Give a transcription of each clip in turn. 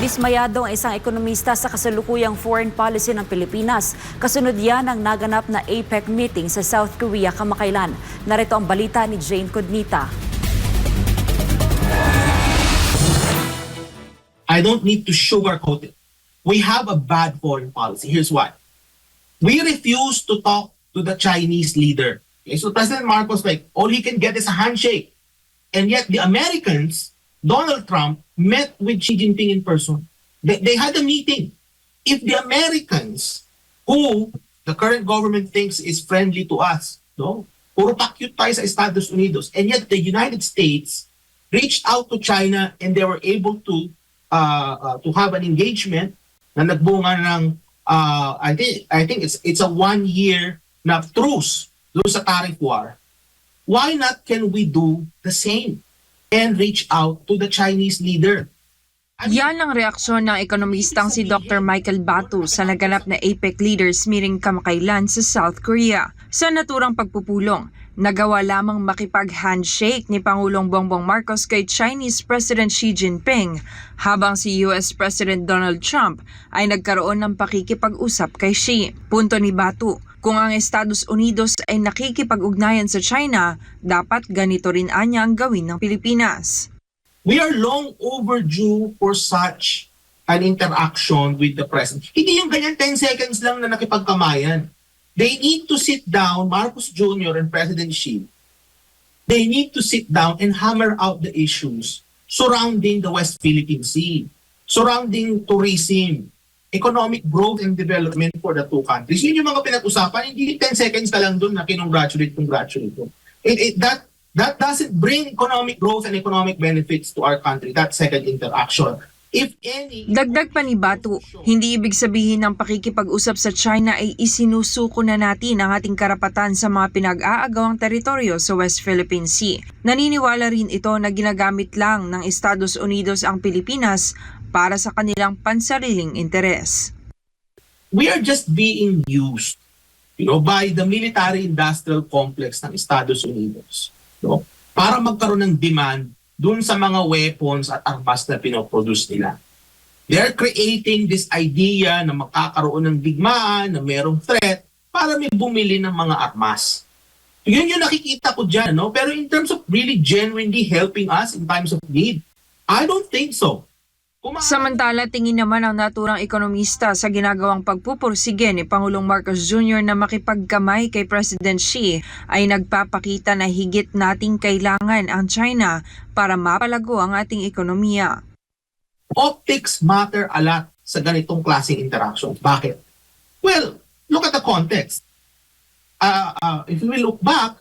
Dismayado ang isang ekonomista sa kasalukuyang foreign policy ng Pilipinas. Kasunod yan ang naganap na APEC meeting sa South Korea kamakailan. Narito ang balita ni Jane Codnita. I don't need to sugarcoat it. We have a bad foreign policy. Here's why. We refuse to talk to the Chinese leader. Okay, so President Marcos, like, all he can get is a handshake. And yet the Americans, Donald Trump, met with Xi Jinping in person. They, they had a meeting. If the Americans, who the current government thinks is friendly to us, no? Puro tayo sa Estados Unidos. And yet the United States reached out to China and they were able to uh, uh, to have an engagement na nagbunga ng uh, I think I think it's it's a one year na truce doon sa tariff war. Why not can we do the same and reach out to the Chinese leader? Mean, Yan ang reaksyon ng ekonomistang si Dr. Michael Batu sa naganap na APEC Leaders Meeting kamakailan sa South Korea. Sa naturang pagpupulong, nagawa lamang makipag-handshake ni Pangulong Bongbong Marcos kay Chinese President Xi Jinping, habang si US President Donald Trump ay nagkaroon ng pakikipag-usap kay Xi. Punto ni Batu, kung ang Estados Unidos ay nakikipag-ugnayan sa China, dapat ganito rin anya ang gawin ng Pilipinas. we are long overdue for such an interaction with the president. Hindi yung ganyan 10 seconds lang na nakipagkamayan. They need to sit down, Marcos Jr. and President Xi, they need to sit down and hammer out the issues surrounding the West Philippine Sea, surrounding tourism, economic growth and development for the two countries. Yun yung mga pinag-usapan, hindi 10 seconds ka lang doon na kinongratulate, congratulate. It, it, that that doesn't bring economic growth and economic benefits to our country, that second interaction. If any... Dagdag pa ni Batu, hindi ibig sabihin ng pakikipag-usap sa China ay isinusuko na natin ang ating karapatan sa mga pinag-aagawang teritoryo sa West Philippine Sea. Naniniwala rin ito na ginagamit lang ng Estados Unidos ang Pilipinas para sa kanilang pansariling interes. we are just being used you know by the military industrial complex ng Estados Unidos no para magkaroon ng demand dun sa mga weapons at armas na pinoproduce nila. They're creating this idea na makakaroon ng digmaan na merong threat para may bumili ng mga armas. Yun yung nakikita ko dyan no? Pero in terms of really genuinely helping us in times of need I don't think so Samantala, tingin naman ang naturang ekonomista sa ginagawang pagpupursige ni Pangulong Marcos Jr. na makipagkamay kay President Xi ay nagpapakita na higit nating kailangan ang China para mapalago ang ating ekonomiya. optics matter a lot sa ganitong klaseng interaction. Bakit? Well, look at the context. Uh, uh, if we look back,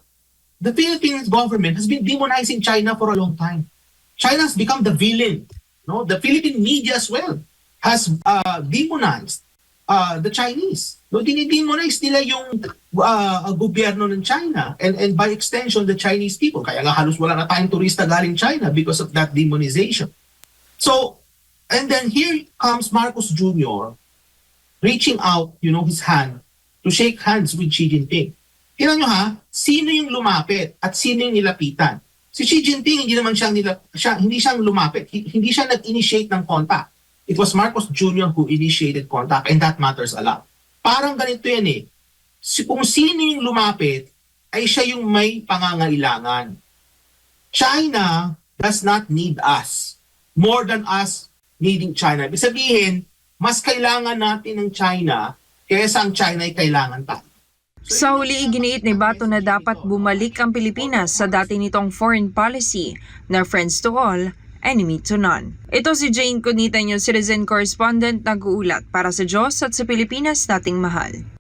the Philippines government has been demonizing China for a long time. China has become the villain. No, the Philippine media as well has uh, demonized uh, the Chinese. No, dinidemonize nila yung uh, gobyerno ng China and and by extension the Chinese people. Kaya nga halos wala na tayong turista galing China because of that demonization. So, and then here comes Marcos Jr. reaching out, you know, his hand to shake hands with Xi Jinping. Tingnan nyo ha, sino yung lumapit at sino yung nilapitan? Si Xi Jinping hindi naman siyang nila, siya, hindi siyang lumapit, Hi- hindi siya nag-initiate ng contact. It was Marcos Jr. who initiated contact and that matters a lot. Parang ganito yan eh. Si, kung sino yung lumapit, ay siya yung may pangangailangan. China does not need us more than us needing China. Ibig sabihin, mas kailangan natin ng China kaysa ang China ay kailangan tayo. Sa huli, iginiit ni Bato na dapat bumalik ang Pilipinas sa dati nitong foreign policy na friends to all, enemy to none. Ito si Jane Cunita News Citizen Correspondent nag-uulat para sa Diyos at sa Pilipinas nating mahal.